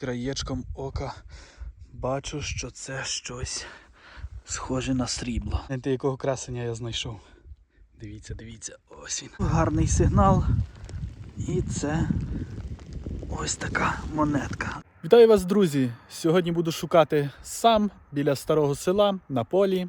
Краєчком ока бачу, що це щось схоже на срібло. Знаєте, якого красення я знайшов. Дивіться, дивіться, ось він. Гарний сигнал. І це ось така монетка. Вітаю вас, друзі! Сьогодні буду шукати сам біля старого села на полі.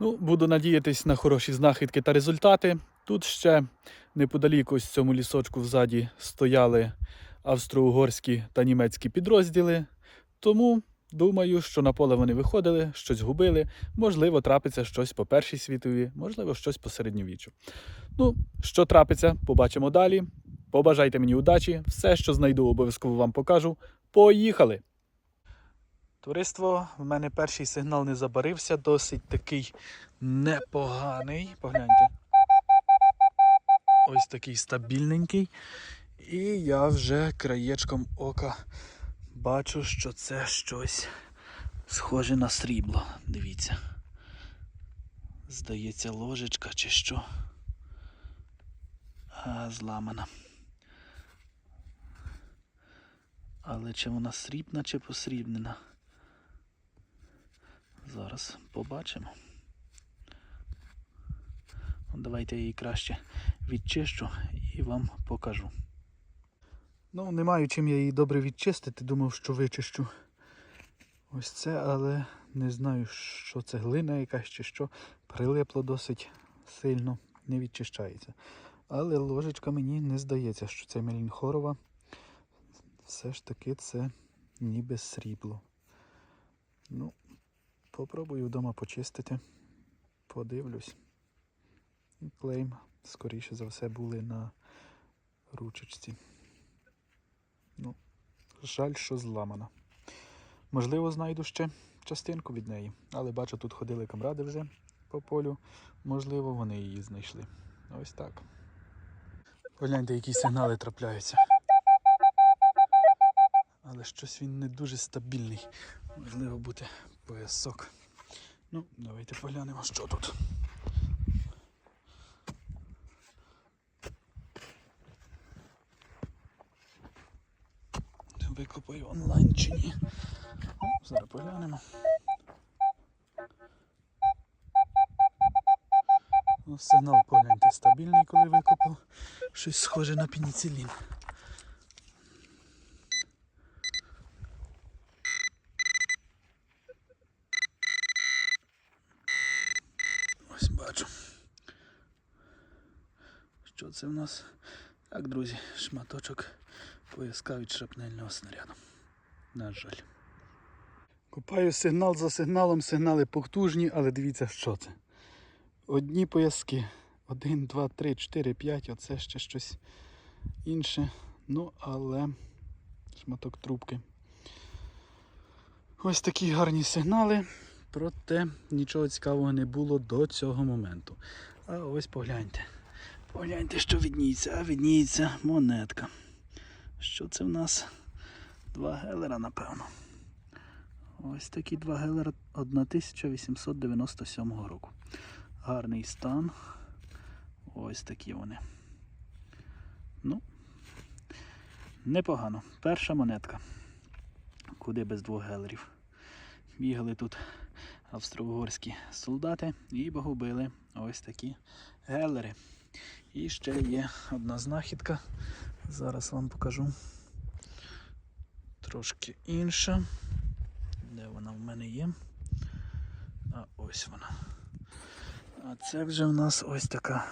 Ну, буду надіятись на хороші знахідки та результати. Тут ще неподалік ось цьому лісочку взаді стояли австро-угорські та німецькі підрозділи. Тому думаю, що на поле вони виходили, щось губили. Можливо, трапиться щось по Першій світовій, можливо, щось по середньовіччю. Ну, що трапиться, побачимо далі. Побажайте мені удачі. Все, що знайду, обов'язково вам покажу. Поїхали! Товариство, в мене перший сигнал не забарився, досить такий непоганий. Погляньте. Ось такий стабільненький. І я вже краєчком ока бачу, що це щось схоже на срібло. Дивіться. Здається, ложечка чи що. А, зламана. Але чи вона срібна, чи посрібнена? Зараз побачимо. Давайте я її краще відчищу і вам покажу. Ну, не маю чим я її добре відчистити, думав, що вичищу. Ось це, але не знаю, що це глина якась чи що. Прилипло досить сильно, не відчищається. Але ложечка мені не здається, що це Мелінхорова. Все ж таки це ніби срібло. Ну, попробую вдома почистити. Подивлюсь. Клейм, скоріше за все, були на ручечці. Жаль, що зламана. Можливо, знайду ще частинку від неї, але бачу, тут ходили камради вже по полю. Можливо, вони її знайшли. Ось так. Погляньте, які сигнали трапляються. Але щось він не дуже стабільний. Можливо бути поясок. Ну, давайте поглянемо, що тут. Викопаю онлайн чи ні. Ну, зараз поглянемо. Ну, сигнал погляньте стабільний, коли викопав. Щось схоже на пеніцилін. Ось бачу. Що це в нас? Так, друзі, шматочок пояска від шрапнельного снаряду. На жаль. Купаю сигнал за сигналом, сигнали потужні, але дивіться, що це. Одні пояски. Один, два, три, чотири, п'ять, оце ще щось інше. Ну, але шматок трубки. Ось такі гарні сигнали, проте нічого цікавого не було до цього моменту. А ось погляньте. Погляньте, що відніється, а відніється монетка. Що це в нас? Два гелера, напевно. Ось такі два гелера 1897 року. Гарний стан. Ось такі вони. Ну, непогано. Перша монетка. Куди без двох гелерів. Бігали тут австро-угорські солдати і погубили ось такі гелери. І ще є одна знахідка. Зараз вам покажу. Трошки інша. Де вона в мене є? А ось вона. А це вже в нас ось така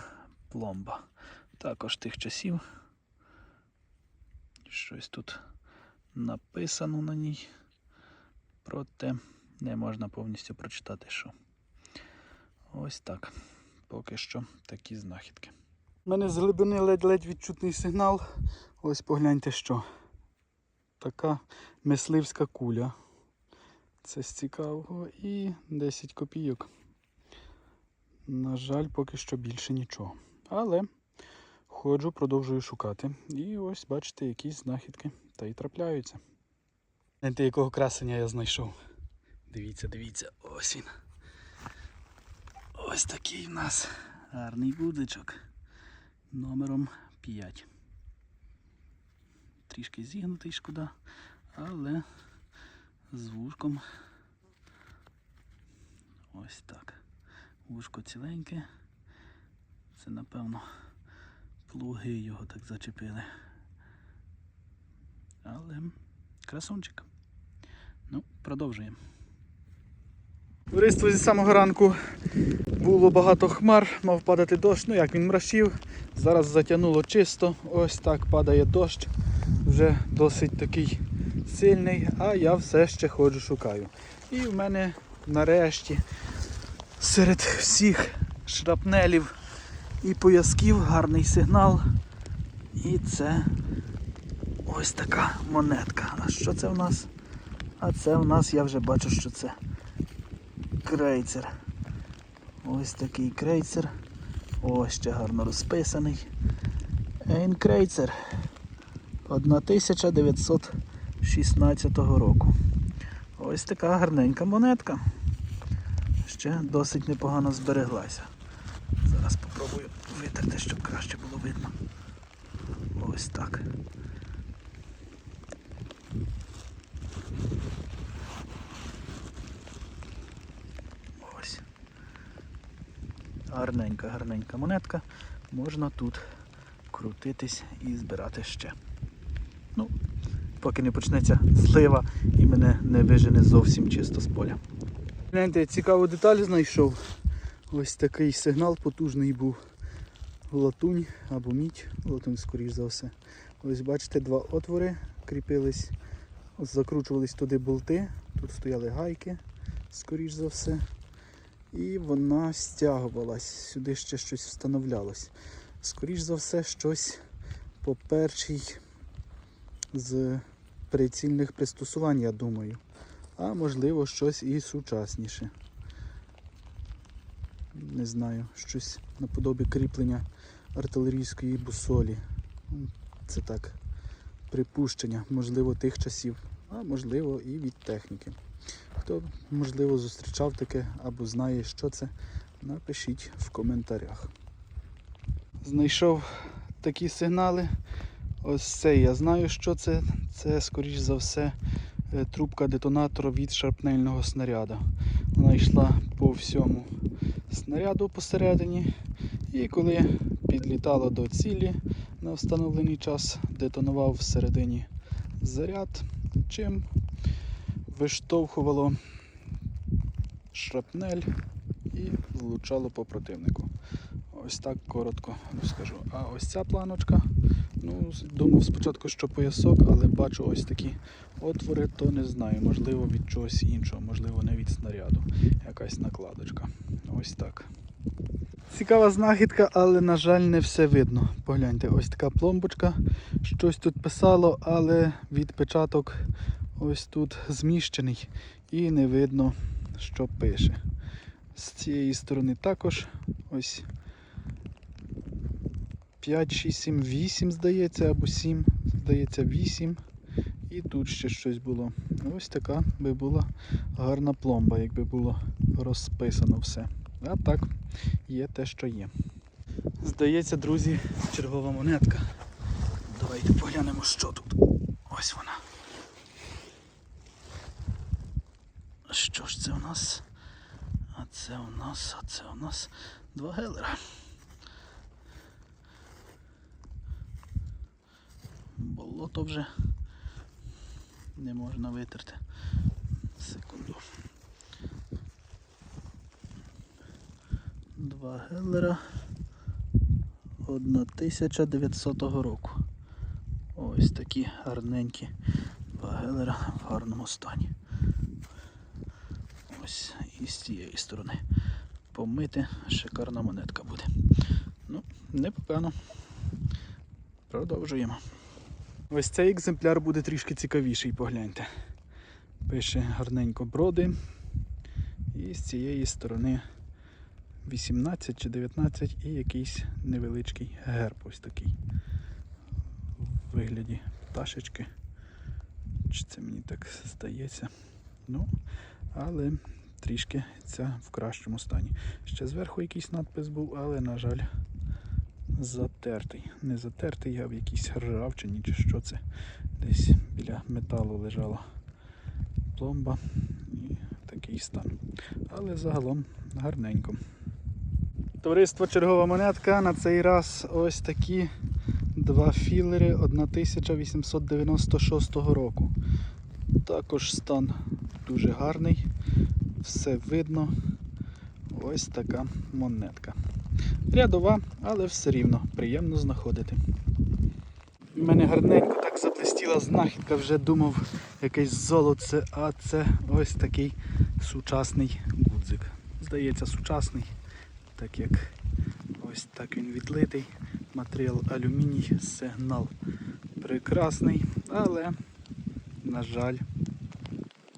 пломба. Також тих часів. Щось тут написано на ній. Проте не можна повністю прочитати, що. Ось так. Поки що такі знахідки. У мене з глибини ледь-ледь відчутний сигнал. Ось погляньте що. Така мисливська куля. Це з цікавого. І 10 копійок. На жаль, поки що більше нічого. Але ходжу, продовжую шукати. І ось бачите, якісь знахідки та й трапляються. Знаєте, якого красення я знайшов. Дивіться, дивіться, ось він. Ось такий в нас гарний будочок номером 5. Трішки зігнутий, шкода, але з вушком. Ось так. Вушко ціленьке. Це напевно плуги його так зачепили. Але красунчик. Ну, продовжуємо. Товариство зі самого ранку було багато хмар, мав падати дощ. Ну як він мрашів. Зараз затягнуло чисто. Ось так падає дощ. Вже досить такий сильний, а я все ще ходжу шукаю. І в мене нарешті серед всіх шрапнелів і поясків гарний сигнал. І це ось така монетка. А що це в нас? А це в нас, я вже бачу, що це крейцер. Ось такий крейцер. Ось ще гарно розписаний. Ейнкрейцер 1916 року. Ось така гарненька монетка. Ще досить непогано збереглася. Зараз спробую витерти, щоб краще було видно. Ось так. Гарненька, гарненька монетка. Можна тут крутитись і збирати ще. Ну, поки не почнеться злива і мене не вижене зовсім чисто з поля. Гляньте, цікаву деталь знайшов. Ось такий сигнал потужний був. Латунь або мідь, латунь, скоріш за все. Ось бачите, два отвори кріпились, закручувались туди болти, тут стояли гайки, скоріш за все. І вона стягувалась, сюди ще щось встановлялось. Скоріш за все, щось по першій з прицільних пристосувань, я думаю. А можливо щось і сучасніше. Не знаю, щось наподобі кріплення артилерійської бусолі. Це так, припущення, можливо, тих часів, а можливо і від техніки. Хто, можливо, зустрічав таке або знає, що це, напишіть в коментарях. Знайшов такі сигнали. Ось це я знаю, що це. Це, скоріш за все, е, трубка детонатора від шарпнельного снаряда. Вона йшла по всьому снаряду посередині. І коли підлітала до цілі на встановлений час, детонував всередині заряд, чим виштовхувало шрапнель і влучало по противнику. Ось так коротко розкажу. А ось ця планочка, ну, думав спочатку, що поясок, але бачу ось такі отвори, то не знаю, можливо від чогось іншого, можливо не від снаряду. Якась накладочка. Ось так. Цікава знахідка, але, на жаль, не все видно. Погляньте, ось така пломбочка. Щось тут писало, але відпечаток ось тут зміщений і не видно, що пише. З цієї сторони також ось 5, 6, 7, 8, здається, або 7, здається, 8. І тут ще щось було. Ось така би була гарна пломба, якби було розписано все. А так, є те, що є. Здається, друзі, чергова монетка. Давайте поглянемо, що тут. Ось вона. Що ж це у нас? А це у нас, а це у нас два гелера. Болото вже не можна витерти. Секунду. Два гелера 1900 року. Ось такі гарненькі два гелера в гарному стані. Ось і з цієї сторони. Помити шикарна монетка буде. Ну, непогано. Продовжуємо. Ось цей екземпляр буде трішки цікавіший, погляньте. Пише гарненько броди. І з цієї сторони 18 чи 19 і якийсь невеличкий герб ось такий. В вигляді пташечки. Чи це мені так здається? Ну, але трішки ця в кращому стані. Ще зверху якийсь надпис був, але, на жаль, затертий. Не затертий, а в якійсь ржавчині чи що це. Десь біля металу лежала пломба і такий стан. Але загалом гарненько. Товариство чергова монетка. На цей раз ось такі два філери 1896 року. Також стан дуже гарний, все видно. Ось така монетка. Рядова, але все рівно приємно знаходити. У мене гарненько так заблистіла знахідка, вже думав якесь золоце, а це ось такий сучасний гудзик. Здається, сучасний, так як ось так він відлитий. Матеріал алюміній, сигнал прекрасний, але, на жаль,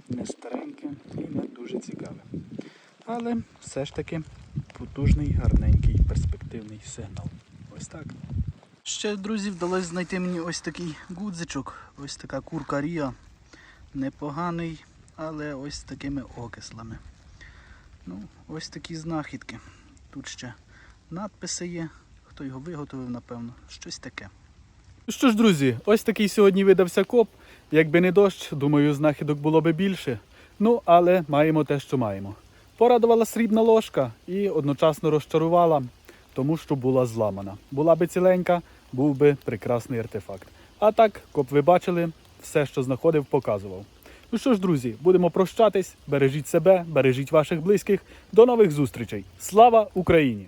не стареньке і не дуже цікаве. Але все ж таки потужний, гарненький, перспективний сигнал. Ось так. Ще, друзі, вдалося знайти мені ось такий гудзичок, ось така курка Ріа. Непоганий, але ось з такими окислами. Ну, ось такі знахідки. Тут ще надписи є. Хто його виготовив, напевно, щось таке. Ну Що ж, друзі, ось такий сьогодні видався коп. Якби не дощ, думаю, знахідок було би більше. Ну, але маємо те, що маємо. Порадувала срібна ложка і одночасно розчарувала, тому що була зламана. Була би ціленька, був би прекрасний артефакт. А так, коп ви бачили, все, що знаходив, показував. Ну що ж, друзі, будемо прощатись. Бережіть себе, бережіть ваших близьких. До нових зустрічей. Слава Україні!